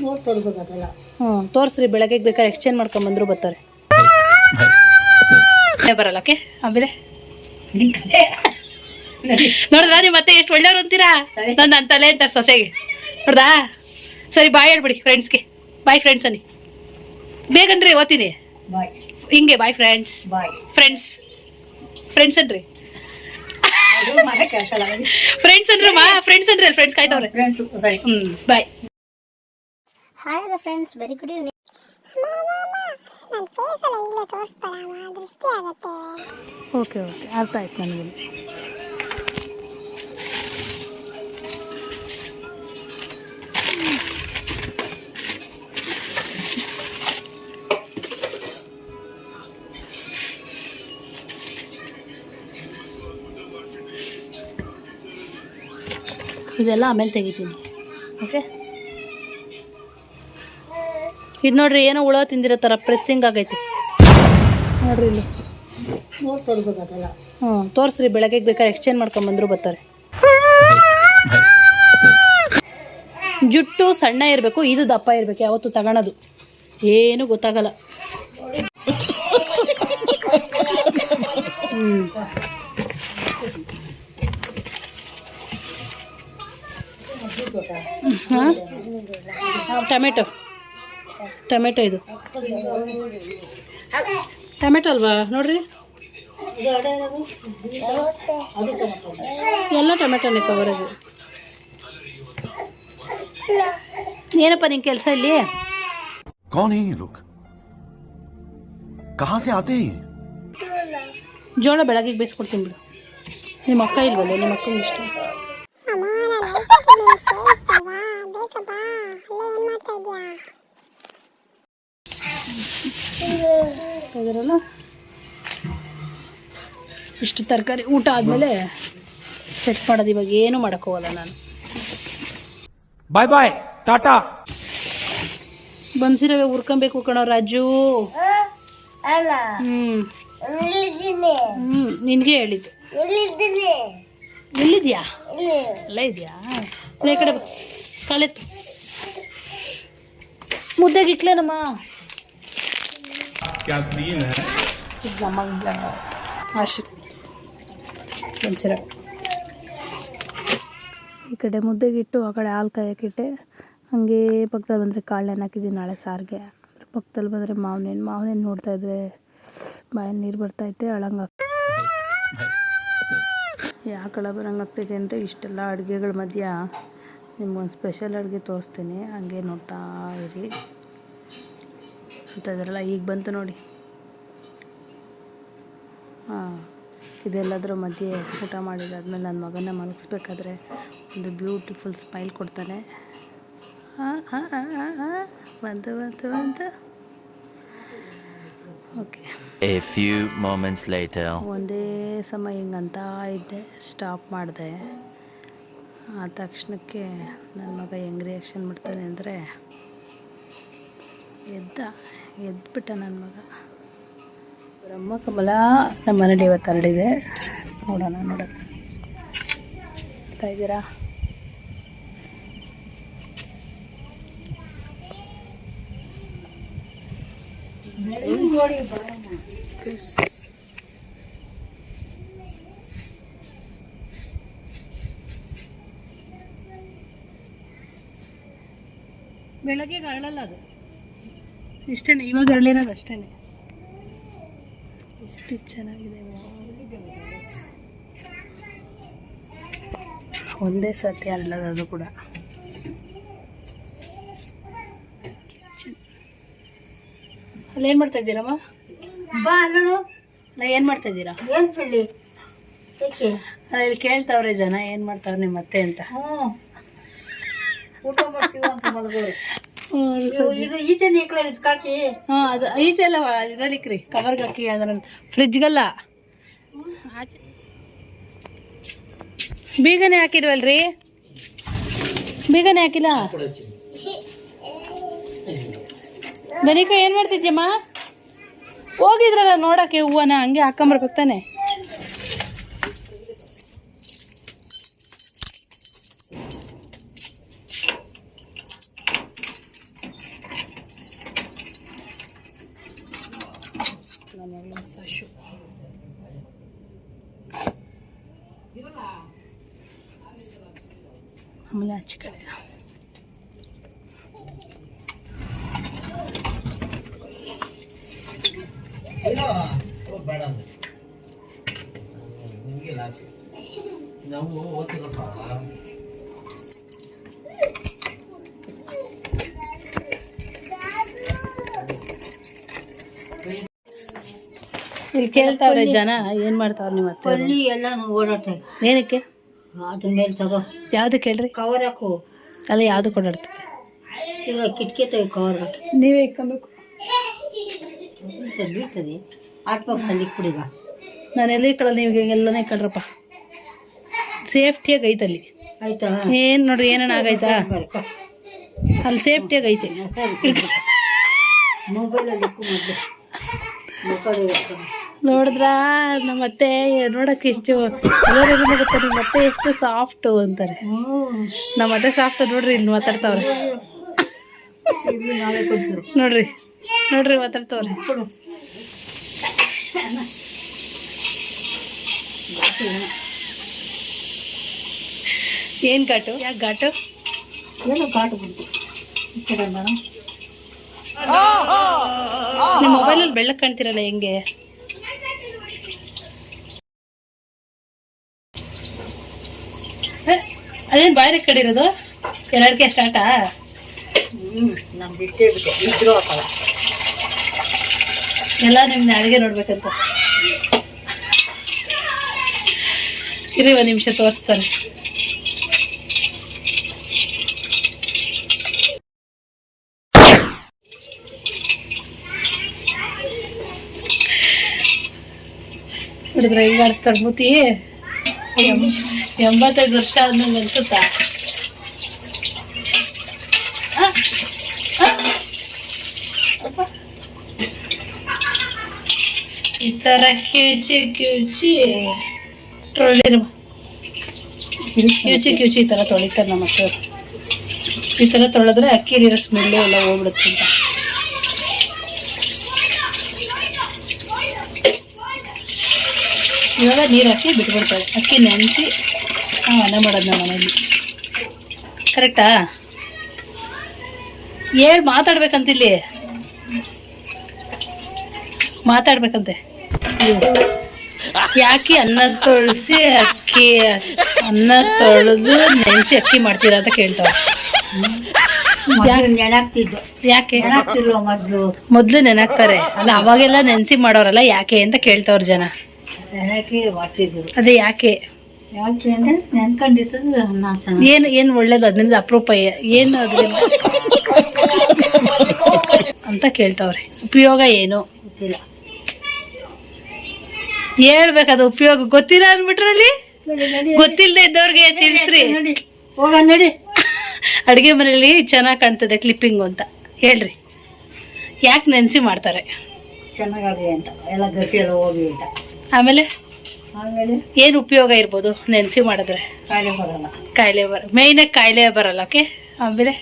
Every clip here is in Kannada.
ನೋಡ್ತಾ ಇರ್ಬೇಕು ಅದೆಲ್ಲ ಹ್ಞೂ ತೋರಿಸ್ರಿ ಬೆಳಗ್ಗೆ ಬೇಕಾದ್ರೆ ಎಕ್ಸ್ಚೇಂಜ್ ಮಾಡ್ಕೊಂಬಂದ್ರು ಬರ್ತಾರೆ. ಬರಲ್ಲ ಓಕೆ? ಆಮೇಲೆ? ನೀವು ಮತ್ತೆ ಎಷ್ಟು ಒಳ್ಳೆಯವ್ರು ಅಂತೀರಾ? ನನ್ನ ನನ್ನ ತಲೆ ಅಂತ ಸೊಸೆಗೆ. ನೋಡ್ದಾ? ಸರಿ ಬಾಯ್ ಹೇಳ್ಬಿಡಿ ಫ್ರೆಂಡ್ಸ್ಗೆ ಬಾಯ್ ಫ್ರೆಂಡ್ಸ್ ಅನ್ನಿ. ಬೇಗನ್ರಿ ಓದ್ತೀನಿ? ಹಿಂಗೆ boy friends boy friends friends ಅನ್ರಿ. ಫ್ರೆಂಡ್ಸ್ ಅನ್ರಮ್ಮ ಫ್ರೆಂಡ್ಸ್ ಅಂದ್ರೆ ಫ್ರೆಂಡ್ಸ್ ಕಾಯ್ತವ್ರೆ. ಹ್ಞೂ bye hi hello friends very good evening ನನ್ನ ಫೇಸ್ ಎಲ್ಲ ಇಲ್ಲೇ ತೋರಿಸ್ಬೇಡಮ್ಮ ದೃಷ್ಟಿ ಆಗತ್ತೆ. ಓಕೆ ಓಕೆ ಅರ್ಥ ಆಯ್ತು ನನಗೆ. ಇದೆಲ್ಲ ಆಮೇಲೆ ತೆಗಿತೀನಿ. ಓಕೆ? ಇದು ನೋಡ್ರಿ ಏನೋ ಹುಳ ತಿಂದಿರೋ ಥರ ಪ್ರೆಸ್ಸಿಂಗ್ ಆಗೈತೆ. ನೋಡ್ರಿ ಇಲ್ಲಿ. ಹ್ಞೂ, ತೋರಿಸ್ರಿ ಬೆಳಗ್ಗೆ ಬೇಕಾದ್ರೆ ಎಕ್ಸ್ಚೇಂಜ್ ಮಾಡ್ಕೊಂಬಂದ್ರು ಬರ್ತಾರೆ. ಜುಟ್ಟು ಸಣ್ಣ ಇರಬೇಕು, ಇದು ದಪ್ಪ ಇರಬೇಕು, ಯಾವತ್ತು ತಗೊಳೋದು. ಏನು ಗೊತ್ತಾಗಲ್ಲ. ಟೊಮೆಟೊ. ಟೊಮೆಟೊ ಇದು ಟೊಮೆಟೊ ಅಲ್ವಾ ನೋಡ್ರಿ ಇದು ಅಡೆ ಇರೋದು ಅದು ಟೊಮೆಟೊ ಎಲ್ಲ ಟೊಮೆಟೊನೇ ಕವರಾಗಿ ಏನಪ್ಪ ನಿನ್ ಕೆಲಸ ಇಲ್ಲಿ कौन है ये लोग कहां से आते हैं ये? ಜೋಳ ಬೆಳಗ್ಗೆ ಬೇಯಿಸ್ಕೊಡ್ತೀನಿ ಬಿಡು ನಿಮ್ಮ ಅಕ್ಕ ಇಲ್ವಲ್ಲ ನಿಮ್ಮ ಅಕ್ಕ ಇಷ್ಟ ತೆಗೆದ್ರಲ್ಲ ಇಷ್ಟು ತರಕಾರಿ ಊಟ ಆದಮೇಲೆ ಸೆಟ್ ಮಾಡೋದು ಇವಾಗ ಏನು ಮಾಡೋಕ್ಕೋಗಲ್ಲ ನಾನು. ಬಾಯ್ ಬಾಯ್ ಟಾಟಾ ಬನ್ಸಿರವೆ ಹುರ್ಕೊಬೇಕು ಕಣೋ ರಾಜು. ಹ್ಮ್. ಹ್ಮ್ ನಿನ್ಗೆ ಹೇಳಿದ್ದು. ಎಲ್ಲಿದ್ಯಾ? ಎಲ್ಲ ಇದೆಯಾ? ಕಡೆ ಕಲೆತ್ತು. ಮುದ್ದೆಗಿಕ್ಲೇನಮ್ಮ ಇದು सीन है ಈ ಕಡೆ ಮುದ್ದೆಗಿಟ್ಟು ಆ ಕಡೆ ಹಾಲು ಕಾಯಕ್ಕಿಟ್ಟೆ. ಹಂಗೆ ಪಕ್ಕದಲ್ಲಿ ಬಂದರೆ ಕಾಳೆಣ್ಣೆ ಹಾಕಿದ್ದೀನಿ ನಾಳೆ ಸಾರಿಗೆ. ಅದ್ರ ಪಕ್ಕದಲ್ಲಿ ಬಂದರೆ ಮಾವನೇನು ಹಣ್ಣು ಮಾವಿನ ಹಣ್ಣು ನೋಡ್ತಾ ಇದ್ರೆ ಬಾಯಲ್ಲಿ ನೀರು ಬರ್ತೈತೆ ಅಳಂಗ ಯಾಕಳ ಬರಂಗೆ ಆಗ್ತೈತೆ ಅಂದರೆ ಇಷ್ಟೆಲ್ಲ ಅಡುಗೆಗಳ ಮಧ್ಯ ನಿಮ್ಗೊಂದು ಸ್ಪೆಷಲ್ ಅಡುಗೆ ತೋರಿಸ್ತೀನಿ. ಹಂಗೆ ನೋಡ್ತಾ ಇರಿ. ಅಂತ ಇದ್ರಲ್ಲ ಈಗ ಬಂತು ನೋಡಿ. ಹಾಂ ಇದೆಲ್ಲದರ ಮಧ್ಯೆ ಊಟ ಮಾಡಿದಾದ್ಮೇಲೆ ನನ್ನ ಮಗನ ಮಲಗಿಸ್ಬೇಕಾದ್ರೆ ಒಂದು ಬ್ಯೂಟಿಫುಲ್ ಸ್ಮೈಲ್ ಕೊಡ್ತಾನೆ. ಹಾಂ ಹಾಂ ಹಾಂ ಹಾಂ ಹಾಂ. ಬಂತು ಬಂತು ಬಂತು. Okay a few moments light ಒಂದೇ ಸಮ ಹಿಂಗಂತ ಇದ್ದೆ ಸ್ಟಾಪ್ ಮಾಡಿದೆ. ಆ ತಕ್ಷಣಕ್ಕೆ ನನ್ನ ಮಗ ಹೆಂಗೆ ರಿಯಾಕ್ಷನ್ ಮಾಡ್ತಾನೆ ಅಂದರೆ ಎದ್ದ ಎದ್ಬಿಟ್ಟ ನನ್ನ ಮಗ. ಬ್ರಹ್ಮ ಕಮಲ ನಮ್ಮ ಮನೇಲಿ ಇವತ್ತು ಹರಡಿದೆ ನೋಡೋಣ ನೋಡೋಣ. ಇದ್ದೀರಾ ಬೆಳಗ್ಗೆ ಅರಳಲ್ಲ ಅದು. ಇಷ್ಟೇ ಇವಾಗ ಅರಳಿರೋದು ಅಷ್ಟೇ ಎಷ್ಟು ಚೆನ್ನಾಗಿದೆ ಒಂದೇ ಸರ್ತಿ ಅರಳೋದು ಕೂಡ. ಅಲ್ಲಿ ಏನು ಮಾಡ್ತಾ ಇದ್ದೀರಮ್ಮ ಬಾ ಅಲ್ಲಳು ನಾ ಏನು ಮಾಡ್ತಾ ಇದ್ದೀರಾ? ಏನು ಏಕೆ? ಅಲ್ಲಿ ಕೇಳ್ತಾವ್ರೆ ಜನ ಏನು ಮಾಡ್ತಾವ್ರೆ ನಿಮ್ಮ ಅತ್ತೆ ಅಂತ. ಹ್ಞೂ ಊಟ ಮಾಡ್ತೀವಿ ಅಂತ ಮಲಗೋರು ಇದು ಈಚೆ ನೀಕ್ಲ ಇದ್ಕಾಕಿ ಹಾಂ ಅದು ಈಚೆ ಎಲ್ಲ ಇರಲಿಕ್ರಿ ಕವರ್ಗೆ ಹಾಕಿ ಅದರ ಫ್ರಿಜ್ಗೆಲ್ಲ ಆಚೆ ಬೀಗನೆ ಹಾಕಿದ್ವಲ್ರಿ? ಬೀಗನೆ ಹಾಕಿಲ್ಲ? ಬನಿಕ ಏನು ಮಾಡ್ತಿದ್ಯಮ್ಮ? ಹೋಗಿದ್ರಲ್ಲ ನೋಡಕ್ಕೆ ಹೂವನ ಹಂಗೆ ಹಾಕೊಂಬರ್ಬೇಕು ತಾನೆ. ಆಮೇಲೆ ಕಡೆ. ಇಲ್ಲಿ ಕೇಳ್ತಾವ್ರೆ ಜನ ಏನ್ ಮಾಡ್ತಾವ್ರೆ ನಿಮ್ಮ ಅತ್ತೆ ಎಲ್ಲ ಓಡಾಡ್ತವೆ ಏನಕ್ಕೆ? ಅದ್ರ ಮೇಲೆ ತಗೋ. ಯಾವುದು ಕೇಳ್ರಿ? ಕವರ್ ಹಾಕು. ಅಲ್ಲ ಯಾವ್ದು ಕೊಡಾಡ್ತದೆ ಇದ್ರ ಕಿಟಕಿ ತೆಗೆ ಕವರ್ ಹಾಕಿ. ನೀವೇ ಇಕ್ಕೊಬೇಕು ಬೀಳ್ತದೆ ಬೀಳ್ತದೆ? ಆಟ್ ಬಾಕ್ಸ್ ಅಲ್ಲಿ ಇಕ್ಬಿಡಿಗ ನಾನು ಎಲ್ಲ ಇಕ್ಕಲ್ಲ ನೀವು ಎಲ್ಲನೇ ಇಕ್ಕಳ್ರಪ್ಪ ಸೇಫ್ಟಿಯಾಗಿ ಐತಲ್ಲಿ. ಅಲ್ಲಿ ಆಯ್ತಾ? ಏನು ನೋಡ್ರಿ ಏನೇನು ಆಗೈತಾ ಬರ್ಕೊ. ಅಲ್ಲಿ ಸೇಫ್ಟಿಯಾಗಿ ಐತೆ. ಮೊಬೈಲಲ್ಲಿ ಇಕ್ಕು ಮೊದಲು. ಮುಖದ ನೋಡಿದ್ರ? ನಮ್ಮ ಅತ್ತೆ ನೋಡಕ್ಕೆ ಎಷ್ಟು ಎಲ್ಲರಿಗೂ ಗೊತ್ತಾ ನಿಮ್ಮ ಅತ್ತೆ ಎಷ್ಟು ಸಾಫ್ಟು ಅಂತಾರೆ. ನಮ್ಮ ಅತ್ತೆ ಸಾಫ್ಟ್ ನೋಡ್ರಿ ಇಲ್ಲಿ ಮಾತಾಡ್ತಾವ್ರೆ. ನೋಡ್ರಿ ನೋಡ್ರಿ ಮಾತಾಡ್ತಾವ್ರೆ. ಏನ್ ಘಾಟು? ಯಾಕೆ ಘಾಟು? ಏನೋ ಘಾಟು ಬಂತು. ನಿಮ್ಮ ಮೊಬೈಲಲ್ಲಿ ಬೆಳ್ಳಕ್ ಕಾಣ್ತಿರಲ್ಲ ಹೆಂಗೆ ಹ? ಅದೇನ್ ಬಾಯ್ರೆ ಕಡೆ ಇರೋದು? ಎರಡಕ್ಕೆ ಸ್ಟಾರ್ಟಾ ಹ್ಞೂ ಬಿಟ್ಟೇ ಬಿಟ್ಟೆ ಇದ್ರು ಹಾಕಲ್ಲ ಎಲ್ಲ ನಿಮ್ನ ಅಡುಗೆ ನೋಡ್ಬೇಕಂತ. ಇರಿ ಒಂದ್ ನಿಮಿಷ ತೋರಿಸ್ತಾನೆ. ನೋಡಿದ್ರೆ ಹೆಂಗ್ ಆಡಿಸ್ತಾರೆ ಮೂತಿ. ಎಂಬತ್ತೈದು ವರ್ಷ ಅನ್ನೋಂಗೆ ಅನ್ಸುತ್ತಾ. ಈ ಥರ ಕಿವುಚಿ ಕಿವುಚಿ ತೊಳಿರು ಕಿವುಚಿ ಕಿವುಚಿ ಈ ಥರ ತೊಳಿತಾರೆ ನಮ್ಮ ಮಕ್ಕಳು ಈ ಥರ ತೊಳೆದ್ರೆ ಅಕ್ಕಿ ನೀರು ಸ್ಮೆಲ್ಲು ಎಲ್ಲ ಹೋಗ್ಬಿಡುತ್ತೆ ಅಂತ. ಇವಾಗ ನೀರು ಹಾಕಿ ಬಿಟ್ಬಿಡ್ತಾರೆ. ಅಕ್ಕಿ ನೆನೆಸಿ ನಾವು ಅನ್ನ ಮಾಡೋದು ನಮ್ಮ ಮನೇಲಿ. ಕರೆಕ್ಟಾ? ಹೇಳಿ ಮಾತಾಡ್ಬೇಕಂತಿಲ್ಲಿ. ಮಾತಾಡ್ಬೇಕಂತೆ. ಯಾಕೆ ಅನ್ನ ತೊಳಸಿ ಅಕ್ಕಿ ಅನ್ನ ತೊಳೆದು ನೆನೆಸಿ ಅಕ್ಕಿ ಮಾಡ್ತೀರಾ ಅಂತ ಕೇಳ್ತಾವೆ ಯಾಕೆ? ಮೊದಲು? ನೆನಾಕ್ತಾರೆ ಅಲ್ಲ ಅವಾಗೆಲ್ಲ ನೆನ್ಸಿ ಮಾಡೋರಲ್ಲ ಯಾಕೆ ಅಂತ ಕೇಳ್ತಾವ್ರ ಜನ. ಅದೇ ಯಾಕೆ? ಯಾಕೆ ಅಂದ್ರೆ ನೆನ್ಕೊಂಡಿರ್ತದೆ ಅನ್ನ ಚೆನ್ನಾಗಿ ಏನು ಏನು ಒಳ್ಳೇದು ಅದ್ರಿಂದ ಅಪರೂಪ ಏನು ಅದರಿಂದ? ಅಂತ ಕೇಳ್ತಾವ್ರೆ. ಉಪಯೋಗ ಏನು? ಗೊತ್ತಿಲ್ಲ. ಹೇಳ್ಬೇಕದು ಉಪಯೋಗ. ಗೊತ್ತಿಲ್ಲ ಅಂದ್ಬಿಟ್ರಲ್ಲಿ ನಡಿ, ನಡಿ, ಗೊತ್ತಿಲ್ಲದೆ ಇದ್ದವ್ರಿಗೆ ತಿಳಿಸ್ರಿ. ನೋಡಿ ಹೋಗ ನಡಿ. ಅಡುಗೆ ಮನೆಯಲ್ಲಿ ಚೆನ್ನಾಗಿ ಕಾಣ್ತದೆ ಕ್ಲಿಪ್ಪಿಂಗ್ ಅಂತ. ಹೇಳ್ರಿ. ಯಾಕೆ ನೆನ್ಸಿ ಮಾಡ್ತಾರೆ? ಚೆನ್ನಾಗಾಗಲಿ ಅಂತ. ಎಲ್ಲ ಗಸಿ ಎಲ್ಲ ಹೋಗಿ ಅಂತ. ಆಮೇಲೆ? ಆಮೇಲೆ? ಏನು ಉಪಯೋಗ ಇರ್ಬೋದು ನೆನೆಸಿ ಮಾಡಿದ್ರೆ? ಕಾಯಿಲೆ ಬರಲ್ಲ. ಕಾಯಿಲೆ ಬರ ಮೇಯ್ನಾಗಿ ಕಾಯಿಲೆ ಬರಲ್ಲ ಓಕೆ ಆಮೇಲೆ?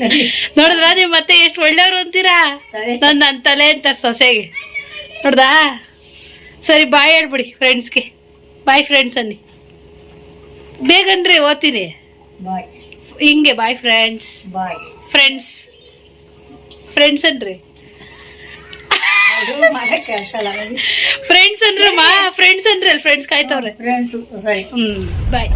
ನಡಿ. ನೋಡಿದ್ರ ನೀವು ಮತ್ತೆ ಎಷ್ಟು ಒಳ್ಳೆಯವ್ರು ಅಂತೀರಾ. ನನ್ನ ನನ್ನ ತಲೆ ಅಂತ ಸೊಸೆಗೆ. ನೋಡ್ದಾ? ಸರಿ ಬಾಯ್ ಹೇಳ್ಬಿಡಿ ಫ್ರೆಂಡ್ಸ್ಗೆ ಬಾಯ್ ಫ್ರೆಂಡ್ಸ್ ಅನ್ನಿ ಬೇಗನ್ರಿ ಓದ್ತೀನಿ. ಹಿಂಗೆ boy friends boy friends friends ಅನ್ರಿ ಫ್ರೆಂಡ್ಸ್ ಅಂದ್ರೆ ಫ್ರೆಂಡ್ಸ್ ಅಂದ್ರೆ ಫ್ರೆಂಡ್ಸ್ ಕಾಯ್ತವ್ರೆ. ಫ್ರೆಂಡ್ಸು ಸರಿ ಹ್ಮ್ ಬಾಯ್